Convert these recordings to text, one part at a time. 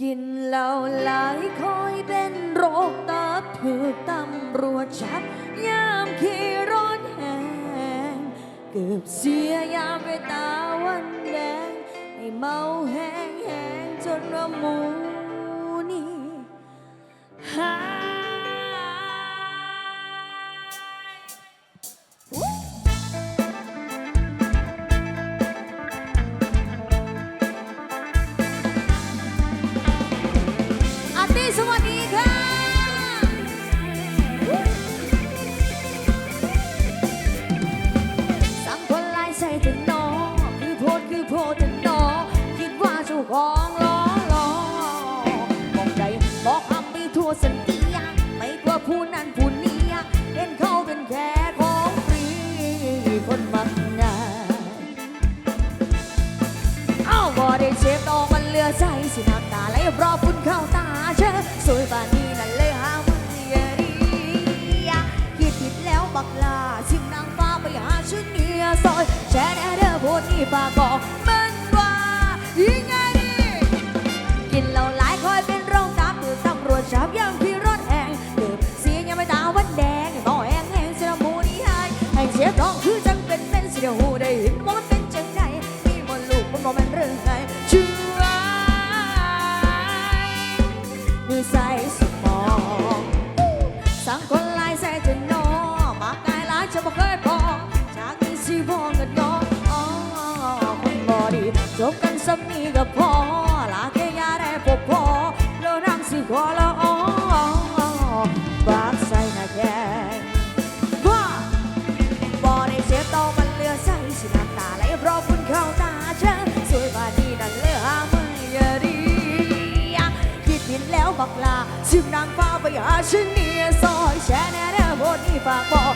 กินเหล้าหลายคอยเป็นโรคตาผือตำรวจจับยามขี่รถแหงเกือบเสียยามไปตาวันแดงให้เมาแห้งแห้งจนว่าหมู อ้าบ่ได้เชฟตองมันเลือใจสิน้ำตาไหลราะฝุ่นเข้าตาเชอสวยป่านนี้นั่นเลยหามันเยดีคิดผิดแล้วบักลาสิมนางฟ้าไปหาชุดเนียซอยแช่แนเด้อโพดนี่ปากบอกมันว่ายังไงดีกินเหล้าหลายคอยเป็นโรคตามตือตำรวจจับยังพี่รถแหงเกือบเสียยังไม่ตาวันแดงหม้อแหงแหงเสียหมูนี่หายแห้งเสียทองคือจังเป็นเป็นเสียหูได้ บกันสำนีก็พอลาแค่ยาได้พบพอแล้วนั่งสิขอละอ๋อบากใส่หน้าแข้งว่าบ่ได้เจ็บต้อมันเหลือใจสิน้ำตาไหลเพราะฝุ่นเข้าตาเธอสวยบาดนี้นั่นเลือหาไม่ยดีคิดผิดแล้วบักลาสิบนางฟ้าไปหาฉันเนี่ยซอยแช่แน่แน่บนนี้ฝากบอก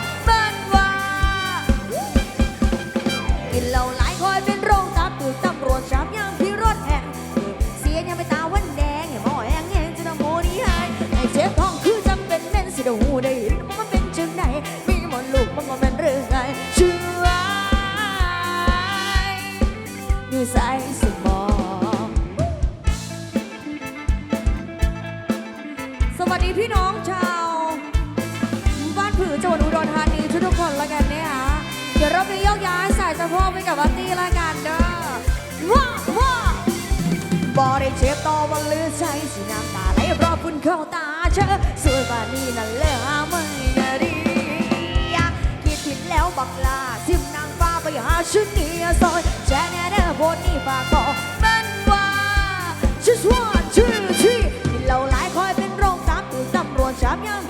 ยวรอบนี้ยกย้ายสายสะโพกไปกับวัตตี้ละกันเด้อว้าว้าบอได้เจ็บต่อวันลือใจสิน้ำตาไหลเพราะฝุ่นเข้าตาเชอสวยป่านนี้นั่นเลยหาไม่ดีคิดผิดแล้วบักลาสิมนางฟ้าไปหาชุดนี้ซอยแช่แน่เด้อบนนี้ฝากบอกมันว่า just one two three เหล้าหลายคอยเป็นโรคตามตือตำรวจจับยามพี่รถแหง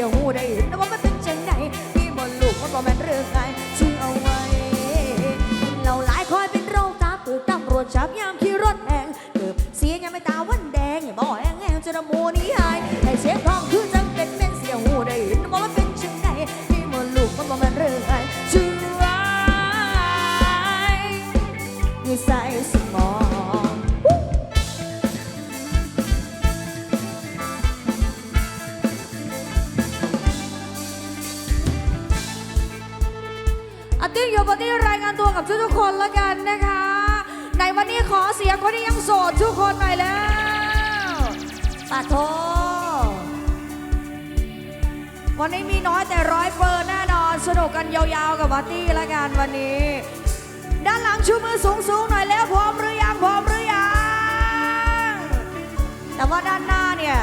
ดียวหูได้เห็นนะว่ามันเป็นจังไหนมีบนลูกมันก็แม่นเรื่องไงชื่อเอาไว้เหล้าหลายคอยเป็นโรคตาตือตำรวจจับยามขี่รถแหงเกือบเสียยังไม่ตาวันแดงอย่าบอแหงแหงจะระโมูนี้หายให้เสียงทองคือจัง อาติ้งโยบตี้รายงานตัวกับทุกๆคนแล้วกันนะคะในวันนี้ขอเสียงคนที่ยังโสดทุกคนหน่อยแล้วปาโทวันนี้มีน้อยแต่ร้อยเปอร์แน่นอน สนุกกันยาวๆกับปาร์ตี้ละกันวันนี้ ด้านหลังชูมือสูงๆหน่อยแล้วพร้อมหรือยังพร้อมหรือยังแต่ว่าด้านหน้าเนี่ย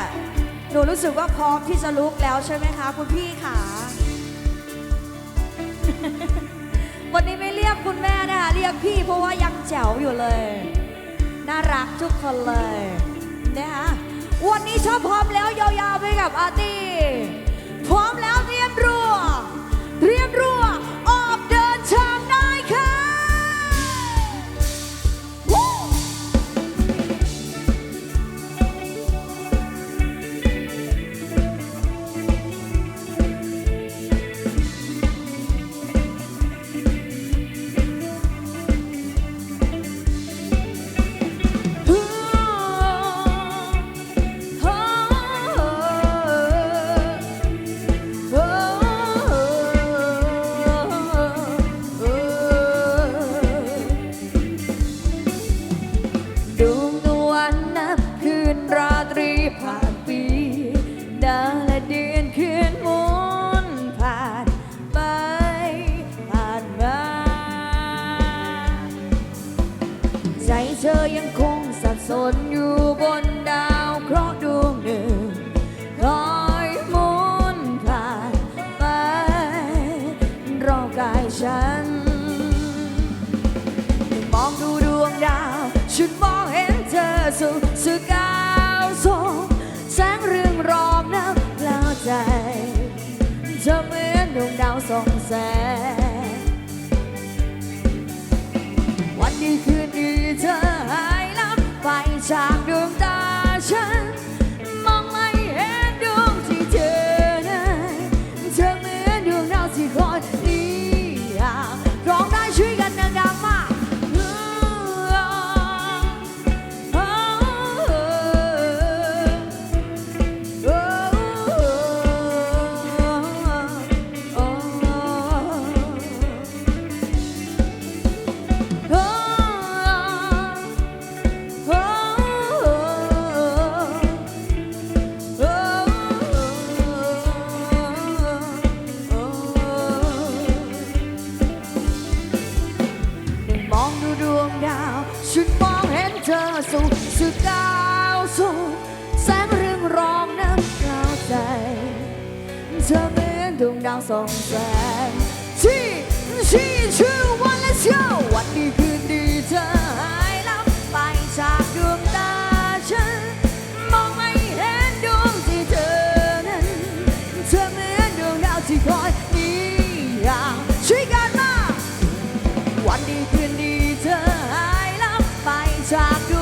หนูรู้สึกว่าพร้อมที่จะลุกแล้วใช่ไหมคะ คุณพี่ขา วันนี้ไม่เรียกคุณแม่นะคะเรียกพี่เพราะว่ายังแจ๋วอยู่เลย น่ารักทุกคนเลยนะคะวันนี้ชอบพร้อมแล้วยาวๆไปกับอาร์ตี้พร้อมแล้วที่ เธ จะก้าวสูงแสงเรื่องรองน้ำกล่าวใจ เธอเหมือนดวงดาวส่องแสงที่ที่ชื่อวันและเช้าวันดีคืนดีเธอหายลับไปจากดวงตาฉัน มองไม่เห็นดวงที่เธอนั้น เธอเหมือนดวงดาวที่คอยนิยามช่วยกันมาวันดีคืนดีเธอหายลับไปจากดว